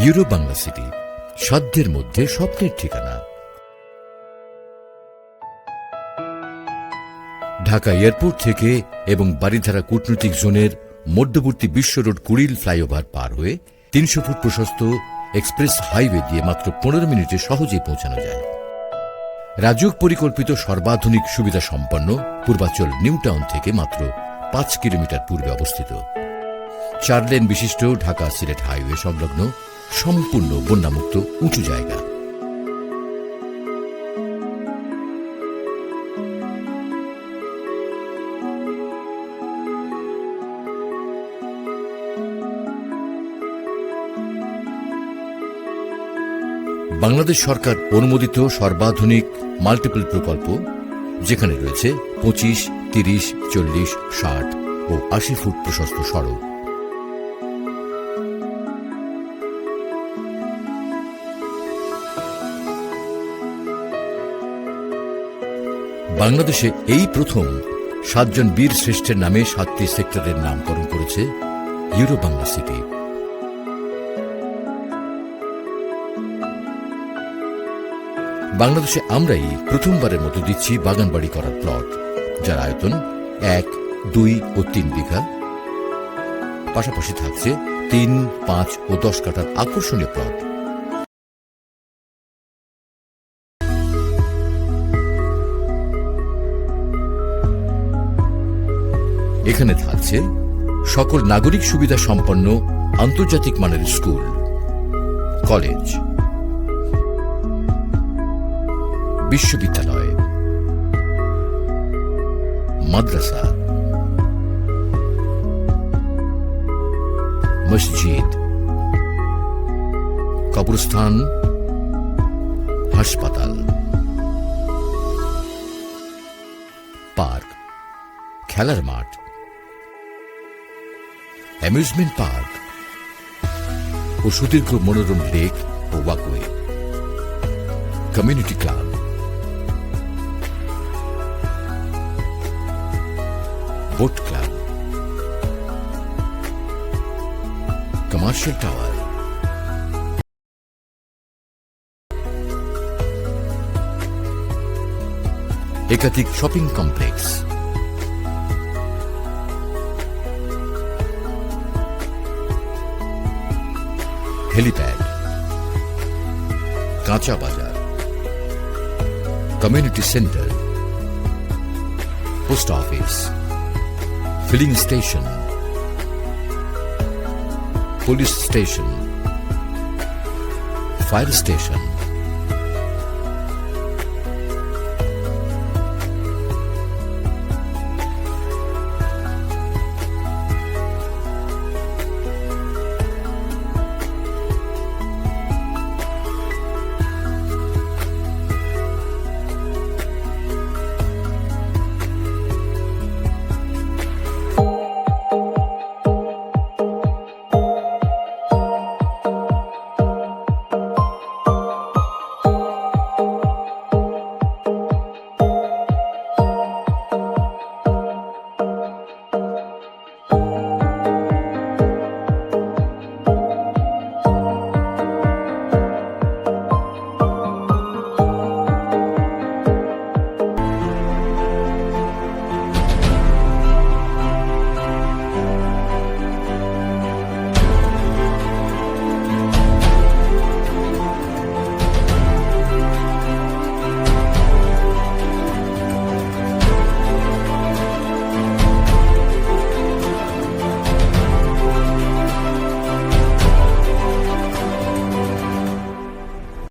Euro Bangla city সাধ্যের মধ্যে স্বপ্নের ঠিকানা। ঢাকা এয়ারপোর্ট থেকে এবং বারিধারা কূটনৈতিক জোনের মধ্যবর্তী বিশ্ব রোড কুড়িল ফ্লাইওভার পার হয়ে তিনশো ফুট প্রশস্ত এক্সপ্রেস হাইওয়ে দিয়ে মাত্র পনেরো মিনিটে সহজেই পৌঁছানো যায়। রাজউক পরিকল্পিত সর্বাধুনিক সুবিধা সম্পন্ন পূর্বাচল নিউ টাউন থেকে মাত্র পাঁচ কিলোমিটার পূর্বে অবস্থিত। চার লেন বিশিষ্ট ঢাকা সিলেট হাইওয়ে সংলগ্ন সম্পূর্ণ বন্যামুক্ত উঁচু জায়গা। বাংলাদেশ সরকার অনুমোদিত সর্বাধুনিক মাল্টিপল প্রকল্প, যেখানে রয়েছে পঁচিশ, তিরিশ, চল্লিশ, ষাট ও আশি ফুট প্রশস্ত সড়ক। বাংলাদেশে এই প্রথম সাতজন বীর শ্রেষ্ঠের নামে সাতটি সেক্টরের নামকরণ করেছে ইউরো বাংলা সিটি। বাংলাদেশে আমরাই প্রথমবারের মতো দিচ্ছি বাগানবাড়ি করার প্লট, যার আয়তন এক, দুই ও তিন বিঘা। পাশাপাশি থাকছে তিন, পাঁচ ও দশ কাঠার আকর্ষণীয় প্লট এখানে থাকছে সকল নাগরিক সুবিধা সম্পন্ন আন্তর্জাতিক মানের স্কুল, কলেজ, বিশ্ববিদ্যালয়, মাদ্রাসা, মসজিদ, কবরস্থান, হাসপাতাল, পার্ক, খেলার মাঠ অ্যামিউজমেন্ট পার্ক ও সুদীর্ঘ মনোরম লেক ও walkway community club boat club, commercial tower, একাধিক শপিং কমপ্লেক্স হেলিপ্যাড কাঁচা বাজার community centre post office filling station, police station, fire station,